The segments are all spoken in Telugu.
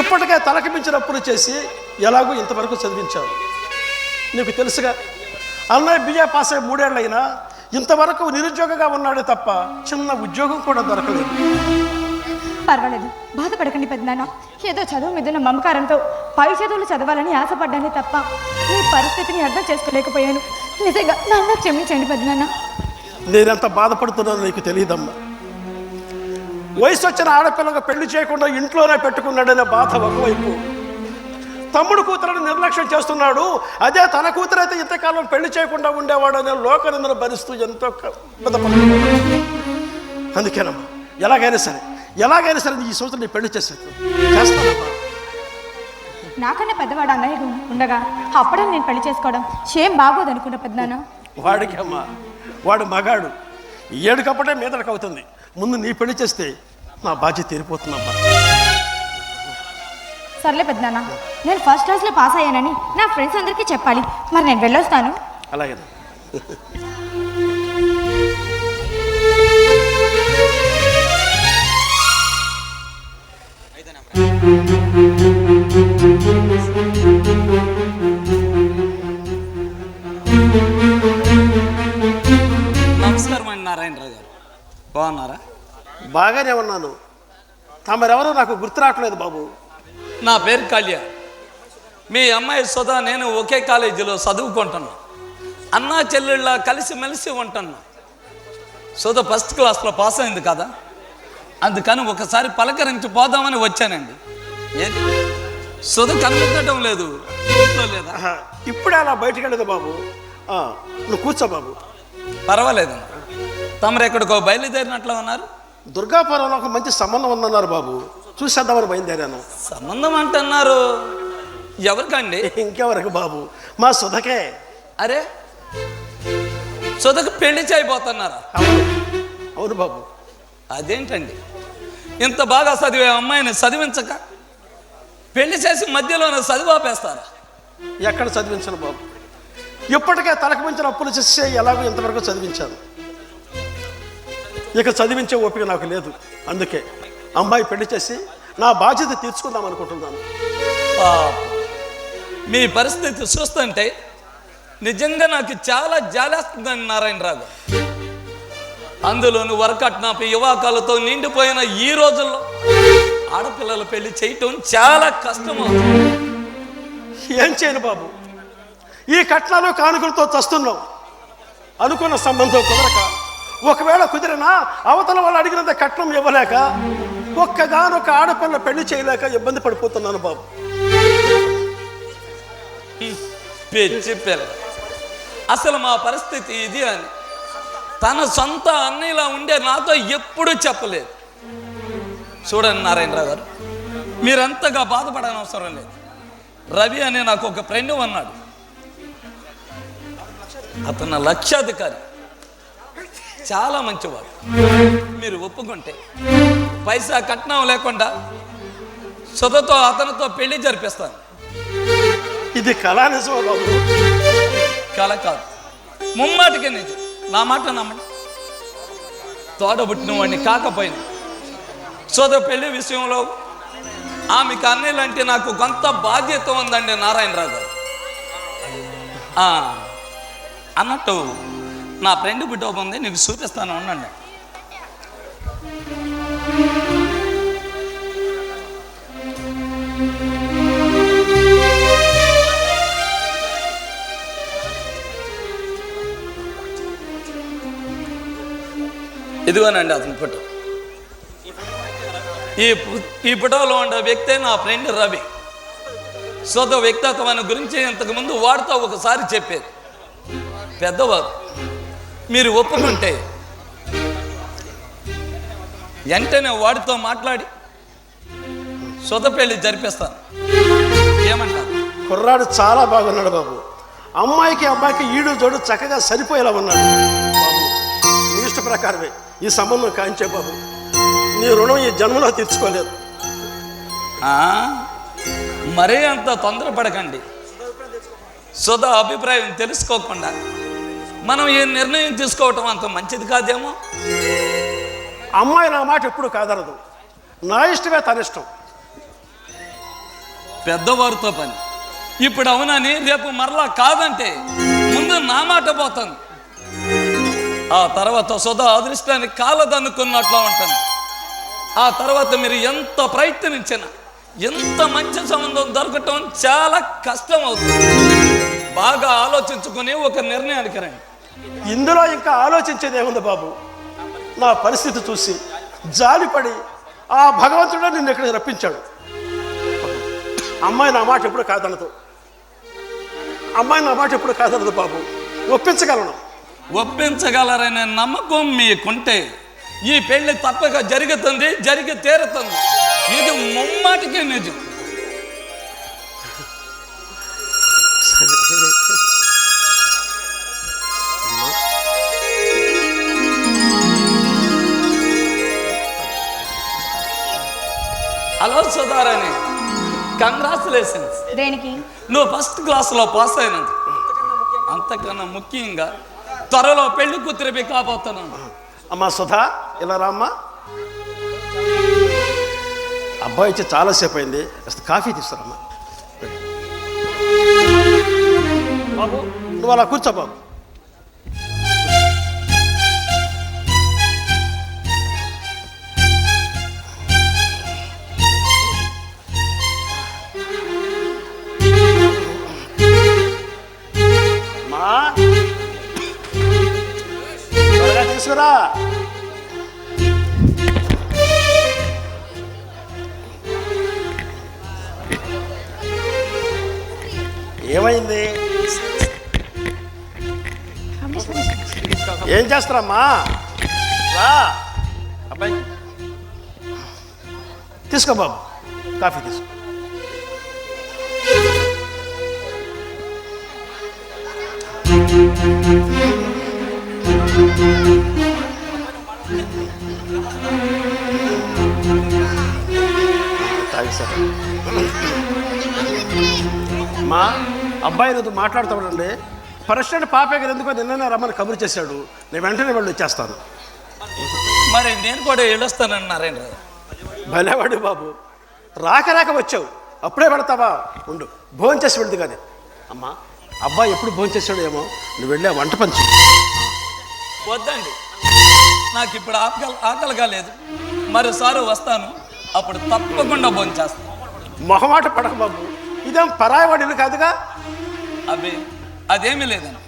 ఇప్పటికే తలకి మించిన అప్పులు చేసి ఎలాగో ఇంతవరకు చదివించావు నీకు తెలుసుగా అన్నయ్య బిఏ పాస్ అయ్యి మూడేళ్ళైనా ఇంతవరకు నిరుద్యోగంగా ఉన్నాడే తప్ప చిన్న ఉద్యోగం కూడా దొరకలేదు. పర్వాలేదు బాధపడకండి పెద్దనాన్న. ఏదో చదువు మీద ఉన్న మమకారంతో పై చదువులు చదవాలని ఆశపడ్డానే తప్ప మీ పరిస్థితిని అర్థం చేసుకోలేకపోయాను. నిజంగా నన్ను క్షమించండి పెద్దనాన్న. నేనెంత బాధపడుతున్నానో నీకు తెలియదమ్మా. వయసు వచ్చిన ఆడపిల్లకు పెళ్ళి చేయకుండా ఇంట్లోనే పెట్టుకున్నాడనే బాధ ఒకవైపు. తమ్ముడు కూతురని నిర్లక్ష్యం చేస్తున్నాడు అదే తన కూతురైతే ఇంతకాలం పెళ్ళి చేయకుండా ఉండేవాడు అనే లోకనిందను భరిస్తూ ఎంతో అందుకేనమ్మా ఎలాగైనా సరే ఎలాగైనా సరే ఈ సంవత్సరం నీ పెళ్ళి చేసేది. చేస్తానమ్మా. నాకన్నా పెద్దవాడు అన్నయ్య ఉండగా అప్పుడే నేను పెళ్ళి చేసుకోవడం షేం బాగోదు అనుకున్న పెద్దనాన్న. వాడికి అమ్మా వాడు మగాడు. ఏడుకప్పుడే మీదడికి అవుతుంది ముందు నీ పెళ్ళి చేస్తే నా బాధ్యత తీరిపోతుందమ్మా. సర్లే పెద్దనాన్న నేను ఫస్ట్ క్లాస్లో పాస్ అయ్యానని నా ఫ్రెండ్స్ అందరికీ చెప్పాలి. మరి నేను వెళ్ళొస్తాను. అలాగే నమస్కారం బాగున్నారా? బాగానే ఉన్నాను. తమరెవరో నాకు గుర్తు రావట్లేదు బాబు. నా పేరు కళ్యాణ్ మీ అమ్మాయి సుధా నేను ఒకే కాలేజీలో చదువుకుంటున్నా. అన్నా చెల్లెళ్ళ కలిసిమెలిసి ఉంటున్నా. సుధ ఫస్ట్ క్లాస్లో పాస్ అయింది కదా? అందుకని ఒకసారి పలకరించి పోదామని వచ్చానండి. ఏంటి? సుధ కనిపించడం లేదు. లేదా? ఇప్పుడే అలా బయటికి వెళ్ళదు బాబు. ఆ, నువ్వు కూర్చో బాబు. పర్వాలేదు తమరు ఎక్కడికో బయలుదేరినట్లు ఉన్నారు? దుర్గాపురంలో ఒక మంచి సంబంధం ఉందన్నారు బాబు. చూసేద్దామని బయలుదేరాను. సంబంధం అంటున్నారు? ఎవరికండి? ఇంకెవరికి బాబు? మా సుధకే. అరే సుధకు పెళ్ళి చేయబోతున్నారా? అవును. బాబు. అదేంటండి? ఇంత బాగా చదివే అమ్మాయిని చదివించక పెళ్ళి చేసి మధ్యలోనే చదువు ఆపేస్తారా ఎక్కడ చదివించను బాబు? ఇప్పటికే తలకు మించిన అప్పులు చేసే ఎలాగో ఇంతవరకు చదివించాను. ఇక చదివించే ఓపిక నాకు లేదు. అందుకే అమ్మాయి పెళ్ళి చేసి నా బాధ్యత తీర్చుకుందాం అనుకుంటున్నాను. మీ పరిస్థితి చూస్తుంటే నిజంగా నాకు చాలా జాలేస్తుందండి నారాయణరావు. అందులోను వరకట్నాపి యువాకాలతో నిండిపోయిన ఈ రోజుల్లో ఆడపిల్లల పెళ్ళి చేయటం చాలా కష్టం ఏం చేయను బాబు? ఈ కట్నాలు కానుకలతో చస్తున్నాం అనుకున్న సంబంధం కుదరక ఒకవేళ కుదిరినా అవతల వాళ్ళు అడిగినంత కట్నం ఇవ్వలేక ఒక్కగానొక్క ఆడపిల్ల పెళ్ళి చేయలేక ఇబ్బంది పడిపోతున్నాను బాబు. పిచ్చి పిల్ల. అసలు మా పరిస్థితి ఇది అని. తన సొంత అన్నయ్యలా ఉండే నాతో ఎప్పుడూ చెప్పలేదు. చూడండి నారాయణరావు గారు మీరంతగా బాధపడనవసరం లేదు. రవి అనే నాకు ఒక ఫ్రెండ్ అన్నాడు అతను లక్షాధికారి. చాలా మంచివాడు మీరు ఒప్పుకుంటే పైసా కట్నం లేకుండా సుధతో అతనితో పెళ్ళి జరిపిస్తాను. ఇది కళా బాబు? కల కాదు. ముమ్మాటికి నిజం. నా మాట నమ్మండి. తోడబుట్టిన వాడిని కాకపోయినా సోద పెళ్ళి విషయంలో ఆమెకు అన్నయ్యలంటే నాకు కొంత బాధ్యత ఉందండి నారాయణరావు గారు. ఆ, అన్నట్టు నా ఫ్రెండ్ బిడ్డ ఉంది నీకు చూపిస్తాను ఉండండి. ఇదిగోనండి అతని ఫోటో. ఈ ఈ ఫోటోలో ఉండే వ్యక్తే నా ఫ్రెండ్ రవి. సొంత వ్యక్తిత్వాన్ని గురించి ఇంతకుముందు వాడితో ఒకసారి చెప్పేది పెద్దవారు మీరు ఒప్పుకుంటే వెంటనే వాడితో మాట్లాడి సొంత పెళ్ళి జరిపిస్తాను. ఏమంటారు కుర్రాడు చాలా బాగున్నాడు బాబు. అమ్మాయికి అబ్బాయికి ఈడు జోడు చక్కగా సరిపోయేలా ఉన్నాడు. బాబు నీ ఇష్ట ప్రకారమే ఈ సంబంధం కాంచే బాబు. నీ రుణం ఈ జన్మలో తీర్చుకోలేదు. మరీ అంత తొందరపడకండి. సుధా అభిప్రాయం తెలుసుకోకుండా మనం ఈ నిర్ణయం తీసుకోవటం అంత మంచిది కాదేమో? అమ్మాయి నా మాట ఎప్పుడు కాదనదు. నా ఇష్టమే తన ఇష్టం. పెద్దవారితో పని. ఇప్పుడు అవునని రేపు మరలా కాదంటే ముందు నా మాట పోతుంది ఆ తర్వాత సుధా అదృష్టాన్ని కాలదనుకున్నట్లు ఉంటుంది. ఆ తర్వాత మీరు ఎంత ప్రయత్నించినా ఎంత మంచి సంబంధం దొరకటం చాలా కష్టం అవుతుంది బాగా ఆలోచించుకుని ఒక నిర్ణయానికి రండి. ఇందులో ఇంకా ఆలోచించేది ఏముంది బాబు? నా పరిస్థితి చూసి జాలిపడి ఆ భగవంతుడే నిన్ను ఇక్కడికి రప్పించాడు. అమ్మాయి నా మాట ఎప్పుడు కాదనదు. అమ్మాయి నా మాట ఎప్పుడు కాదనదు బాబు. ఒప్పించగలను. ఒప్పించగలరనే నమ్మకం మీకుంటే ఈ పెళ్ళి తప్పక జరుగుతుంది జరిగి తీరుతుంది. ఇది ముమ్మాటికి నిజం. హలో సుధారాణి కంగ్రాచులేషన్స్ దేనికి? నువ్వు ఫస్ట్ క్లాస్లో పాస్ అయినందుకు అంతకన్నా ముఖ్యంగా త్వరలో పెళ్ళి కూతురిపై కాబోతున్నాను అమ్మా సుధా ఇలా రామ్మా. అబ్బాయి వచ్చి చాలాసేపు అయింది. కాఫీ తీసుకురమ్మా. బాబు నువ్వు అలా కూర్చో బాబు. తీసుకురా ఏమైంది? ఏం చేస్తారమ్మా? రా. అబ్బాయి. తీసుకో బాబు. కాఫీ తీసుకో. తాగి సార్ మా అబ్బాయి నువ్వు మాట్లాడుతాడండి ప్రెసిడెంట్ పాపే కదా ఎందుకో నిన్ననే రమ్మని కబురు చేశాడు. నేను వెంటనే వెళ్ళి వచ్చేస్తాను. మరి నేను కూడా వెళ్ళొస్తానన్నారేంటి భలేవాడి బాబు. రాక రాక వచ్చావు. అప్పుడే పెడతావా ఉండు. భోజనం చేసి వెళ్తుంది కానీ అమ్మా అబ్బాయి ఎప్పుడు భోజనం చేశాడు ఏమో. నువ్వు వెళ్ళే వంట పంచు వద్దండి. నాకు ఇప్పుడు ఆకలి ఆకలిగా లేదు. మరోసారి వస్తాను. అప్పుడు తప్పకుండా భోంచేస్తాను మొహమాట పడక బాబు. ఇదేం పరాయవాడిని కాదుగా? అబ్బే అదేమీ లేదండి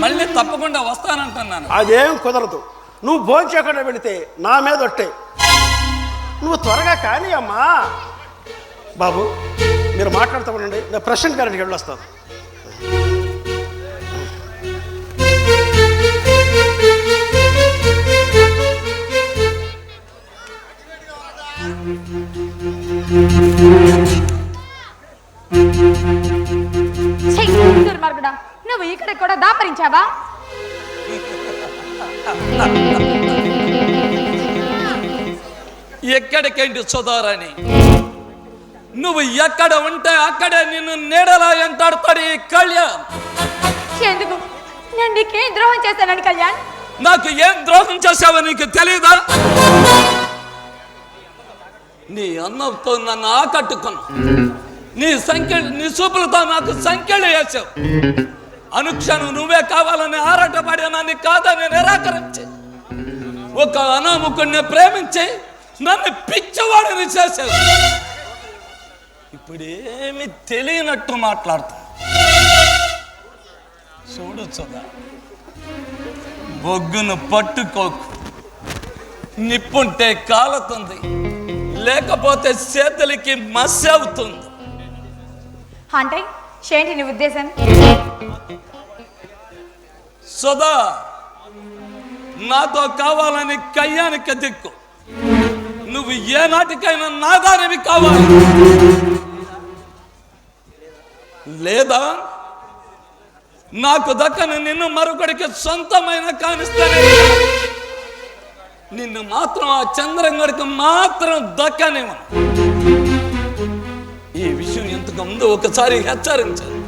మళ్ళీ తప్పకుండా వస్తానంటున్నాను. అదేం కుదరదు. నువ్వు భోజనం చేయకుండా వెళితే నా మీద ఒట్టే. నువ్వు త్వరగా కానీ అమ్మా. బాబు మీరు మాట్లాడుతూ ఉండండి. నేను ప్రెసిడెంట్ గారికి వెళ్ళొస్తాను. దుర్మార్గుడా నువ్వు ఇక్కడ కూడా దాపరించావా? ఎక్కడికేంటి సుధారాణి? నువ్వు ఎక్కడ ఉంటే అక్కడే నిన్ను నీడలా ఎంటాడుతాడు ఈ కళ్యాణ్? ఎందుకు? నేను నీకేం ద్రోహం చేశానని కళ్యాణ్? నాకు ఏం ద్రోహం చేసావో నీకు తెలియదా నీ అన్నంతో నన్ను ఆకట్టుకున్నా నీ సంఖ్య నీ చూపులతో నాకు సంఖ్యలు వేసావు. అనుక్షణం నువ్వే కావాలని ఆరాటపడి నన్ను కాదని నిరాకరించి ఒక అనాముకుడిని ప్రేమించి నన్ను పిచ్చివాడిని చేసావు ఇప్పుడేమి తెలియనట్టు మాట్లాడుతా. చూడు చూదా బొగ్గును పట్టుకోకు. నిప్పుంటే కాలుతుంది. లేకపోతే చేతులకి మసి అవుతుంది. అంటే ఏంటి నీ ఉద్దేశం? సుధా నాతో కావాలని కయ్యానికి దిక్కు. నువ్వు ఏ నాటికైనా నా దానివి కావాలి. లేదా నాకు దక్కని నిన్ను మరొకడికి సొంతమైన కానిస్తానే నిన్ను మాత్రం ఆ చంద్రంగడికి మాత్రం దక్కనివ్వను ఈ విషయం ఇంతకు ముందు ఒకసారి హెచ్చరించాను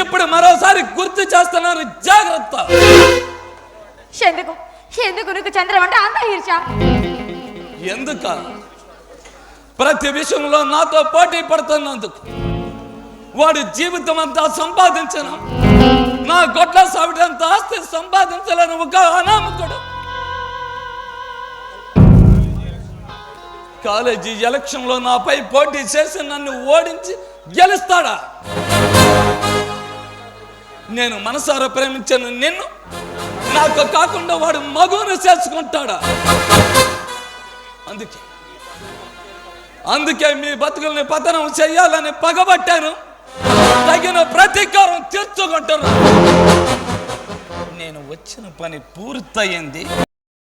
ఇప్పుడు మరోసారి గుర్తు చేస్తున్నాను జాగ్రత్త. ఎందుకు? ఎందుకు నీకు చంద్రం అంటే అంత ఈర్ష ఎందుక? ప్రతి విషయంలో నాతో పోటీ పడుతున్నందుకు. వాడు జీవితం అంతా సంపాదించిన. నా గొడ్ల సావిడంత ఆస్తి సంపాదించాలని ఒక అనామకుడు. కాలేజీ ఎలక్షన్లో నాపై పోటీ చేసి నన్ను ఓడించి గెలుస్తాడా? నేను మనసారా ప్రేమించాను. నిన్ను నాకు కాకుండా వాడు మగువును చేసుకుంటాడా? అందుకే అందుకే మీ బతుకుల్ని పతనం చేయాలని పగబట్టాను. తగిన ప్రతీకారం తీర్చుకుంటాను నేను వచ్చిన పని పూర్తయింది.